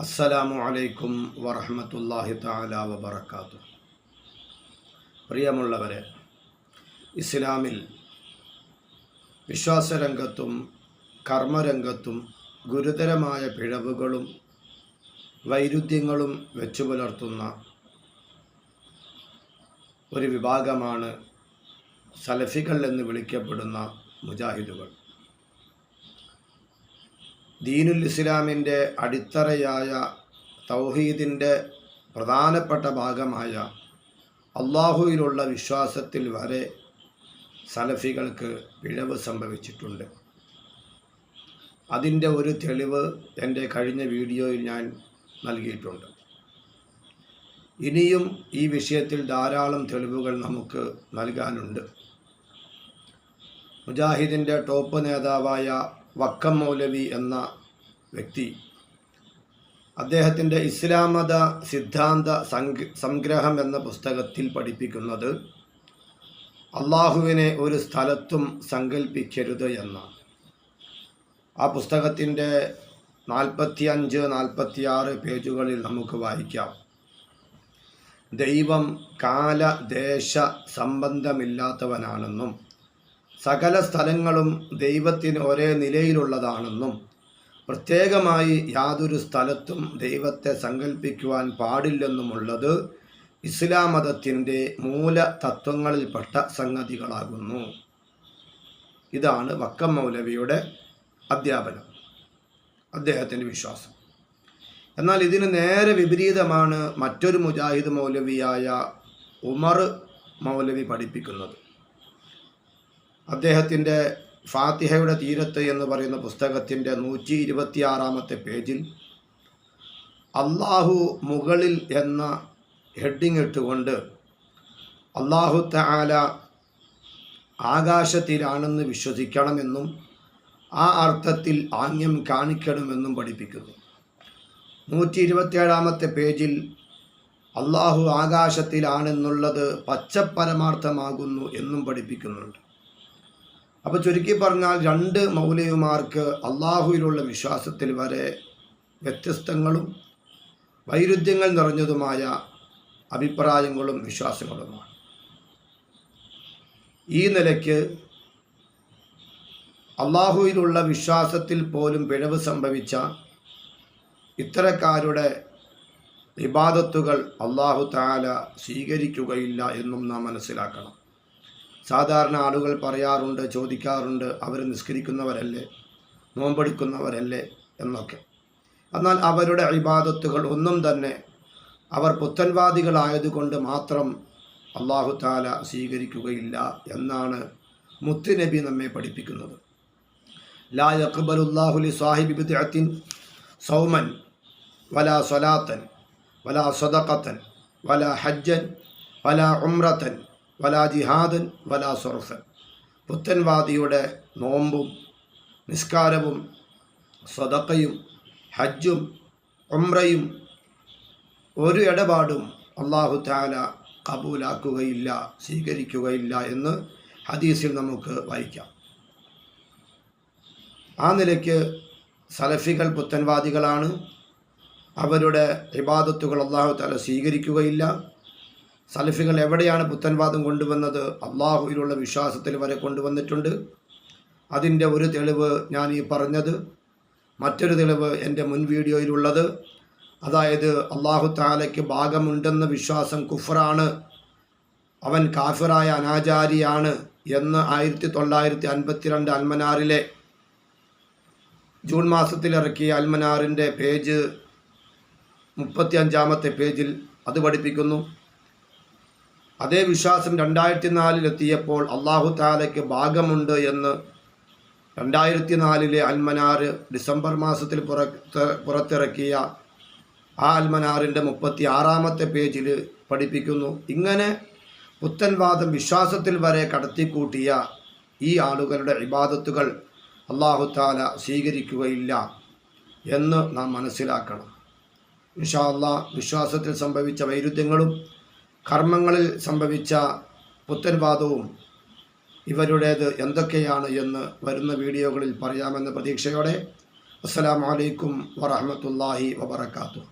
അസ്സലാമു അലൈക്കും വറഹമത്തല്ലാഹി താല വബർക്കാത്തു പ്രിയമുള്ളവരെ ഇസ്ലാമിൽ വിശ്വാസരംഗത്തും കർമ്മരംഗത്തും ഗുരുതരമായ പിഴവുകളും വൈരുദ്ധ്യങ്ങളും വെച്ചു പുലർത്തുന്ന ഒരു വിഭാഗമാണ് സലഫികൾ എന്ന് വിളിക്കപ്പെടുന്ന മുജാഹിദുകൾ. ദീനുൽ ഇസ്ലാമിന്റെ അടിത്തറയായ തൗഹീദിന്റെ പ്രധാനപ്പെട്ട ഭാഗമായ അള്ളാഹുവിലുള്ള വിശ്വാസത്തിൽ വരെ സലഫികൾക്ക് പിഴവ് സംഭവിച്ചിട്ടുണ്ട്. അതിന്റെ ഒരു തെളിവ് എന്റെ കഴിഞ്ഞ വീഡിയോയിൽ ഞാൻ നൽകിയിട്ടുണ്ട്. ഇനിയും ഈ വിഷയത്തിൽ ധാരാളം തെളിവുകൾ നമുക്ക് നൽകാനുണ്ട്. മുജാഹിദിന്റെ ടോപ്പ് നേതാവായ വക്കം മൗലവി എന്ന വ്യക്തി. അദ്ദേഹത്തിന്റെ ഇസ്ലാമത സിദ്ധാന്ത സംഗ് സംഗ്രഹം എന്ന പുസ്തകത്തിൽ പഠിപ്പിക്കുന്നത് അള്ളാഹുവിനെ ഒരു സ്ഥലത്തും സങ്കല്പിക്കരുത് എന്ന ആ പുസ്തകത്തിന്റെ നാൽപ്പത്തി അഞ്ച് നാൽപ്പത്തിയാറ് പേജുകളിൽ നമുക്ക് വായിക്കാം. ദൈവം കാല ദേശ സംബന്ധമില്ലാത്തവനാണെന്നും സകല സ്ഥലങ്ങളും ദൈവത്തിന് ഒരേ നിലയിലുള്ളതാണെന്നും പ്രത്യേകമായി യാതൊരു സ്ഥലത്തും ദൈവത്തെ സങ്കല്പിക്കുവാൻ പാടില്ലെന്നുമുള്ളത് ഇസ്ലാം മതത്തിന്റെ മൂല തത്വങ്ങളിൽപ്പെട്ട സംഗതികളാകുന്നു. ഇതാണ് വക്കം മൗലവിയുടെ അധ്യാപനം. അദ്ദേഹത്തിന്റെ വിശ്വാസം. എന്നാൽ ഇതിന് നേരെ വിപരീതമാണ് മറ്റൊരു മുജാഹിദ് മൗലവിയായ ഉമർ മൗലവി പഠിപ്പിക്കുന്നത്. അദ്ദേഹത്തിന്റെ ഫാത്തിഹയുടെ തീരത്ത് എന്ന് പറയുന്ന പുസ്തകത്തിന്റെ നൂറ്റി ഇരുപത്തിയാറാമത്തെ പേജിൽ അള്ളാഹു മുകളിൽ എന്ന ഹെഡിങ് ഇട്ടുകൊണ്ട് അള്ളാഹു താല ആകാശത്തിലാണെന്ന് വിശ്വസിക്കണമെന്നും ആ അർത്ഥത്തിൽ ആംഗ്യം കാണിക്കണമെന്നും പഠിപ്പിക്കുന്നു. നൂറ്റി ഇരുപത്തിയേഴാമത്തെ പേജിൽ അള്ളാഹു ആകാശത്തിലാണെന്നുള്ളത് പച്ചപ്പരമാർത്ഥമാകുന്നു എന്നും പഠിപ്പിക്കുന്നുണ്ട്. അപ്പോൾ ചുരുക്കി പറഞ്ഞാൽ രണ്ട് മൗലവിമാർക്ക് അള്ളാഹുവിലുള്ള വിശ്വാസത്തിൽ വരെ വ്യത്യസ്തങ്ങളും വൈരുദ്ധ്യങ്ങൾ നിറഞ്ഞതുമായ അഭിപ്രായങ്ങളും വിശ്വാസങ്ങളുമാണ്. ഈ നിലയ്ക്ക് അള്ളാഹുവിലുള്ള വിശ്വാസത്തിൽ പോലും പിഴവ് സംഭവിച്ച ഇത്തരക്കാരുടെ ഇബാദത്തുകൾ അള്ളാഹു താല സ്വീകരിക്കുകയില്ല എന്നും നാം മനസ്സിലാക്കണം. സാധാരണ ആളുകൾ പറയാറുണ്ട് ചോദിക്കാറുണ്ട് അവർ നിസ്കരിക്കുന്നവരല്ലേ നോമ്പെടുക്കുന്നവരല്ലേ എന്നൊക്കെ. എന്നാൽ അവരുടെ ഇബാദത്തുകൾ ഒന്നും തന്നെ അവർ പുത്തൻവാദികളായതുകൊണ്ട് മാത്രം അള്ളാഹു താല സ്വീകരിക്കുകയില്ല എന്നാണ് മുത്തുനബി നമ്മെ പഠിപ്പിക്കുന്നത്. ലാ യക്ബലുല്ലാഹുലി സാഹിബി ബിദ്അത്തിൻ സൗമൻ വല സ്വലാത്തൻ വല സ്വതക്കത്തൻ വല ഹജ്ജൻ വല ഉമ്രത്തൻ വലാ ജിഹാദൻ വലാ സൊർഫൻ. പുത്തൻവാദിയുടെ നോമ്പും നിസ്കാരവും സ്വതക്കയും ഹജ്ജും ഒമ്രയും ഒരു ഇടപാടും അള്ളാഹു താല കബൂലാക്കുകയില്ല സ്വീകരിക്കുകയില്ല എന്ന് ഹദീസിൽ നമുക്ക് വായിക്കാം. ആ നിലയ്ക്ക് സലഫികൾ പുത്തൻവാദികളാണ്. അവരുടെ ഇബാദത്തുകൾ അള്ളാഹു താല സ്വീകരിക്കുകയില്ല. സലഫികൾ എവിടെയാണ് പുത്തൻവാദം കൊണ്ടുവന്നത്? അള്ളാഹുവിലുള്ള വിശ്വാസത്തിൽ വരെ കൊണ്ടുവന്നിട്ടുണ്ട്. അതിന്റെ ഒരു തെളിവ് ഞാൻ ഈ പറഞ്ഞത്. മറ്റൊരു തെളിവ് എന്റെ മുൻ വീഡിയോയിലുള്ളത്. അതായത് അള്ളാഹു താലയ്ക്ക് ഭാഗമുണ്ടെന്ന വിശ്വാസം കുഫറാണ് അവൻ കാഫിറായ അനാചാരിയാണ് എന്ന് ആയിരത്തി തൊള്ളായിരത്തി അൻപത്തിരണ്ട് അൽമനാറിലെ ജൂൺ മാസത്തിൽ ഇറക്കിയ അൽമനാറിന്റെ പേജ് മുപ്പത്തി അഞ്ചാമത്തെ പേജിൽ അത് പഠിപ്പിക്കുന്നു. അതേ വിശ്വാസം രണ്ടായിരത്തി നാലിലെത്തിയപ്പോൾ അള്ളാഹു താലയ്ക്ക് ഭാഗമുണ്ട് എന്ന് രണ്ടായിരത്തി നാലിലെ അൽമനാർ ഡിസംബർ മാസത്തിൽ പുറത്ത് പുറത്തിറക്കിയ ആ അൽമനാറിന്റെ മുപ്പത്തി ആറാമത്തെ പേജിൽ പഠിപ്പിക്കുന്നു. ഇങ്ങനെ പുത്തൻവാദം വിശ്വാസത്തിൽ വരെ കടത്തിക്കൂട്ടിയ ഈ ആളുകളുടെ ഇബാദത്തുകൾ അള്ളാഹു താല സ്വീകരിക്കുകയില്ല എന്ന് നാം മനസ്സിലാക്കണം. ഇൻഷാ വിശ്വാസത്തിൽ സംഭവിച്ച വൈരുദ്ധ്യങ്ങളും കർമ്മങ്ങളിൽ സംഭവിച്ച പുത്തൻവാദവും ഇവരുടേത് എന്തൊക്കെയാണ് എന്ന് വരുന്ന വീഡിയോകളിൽ പറയാമെന്ന പ്രതീക്ഷയോടെ അസ്സലാമലൈക്കും വറഹമത്തല്ലാഹി വബർക്കാത്തു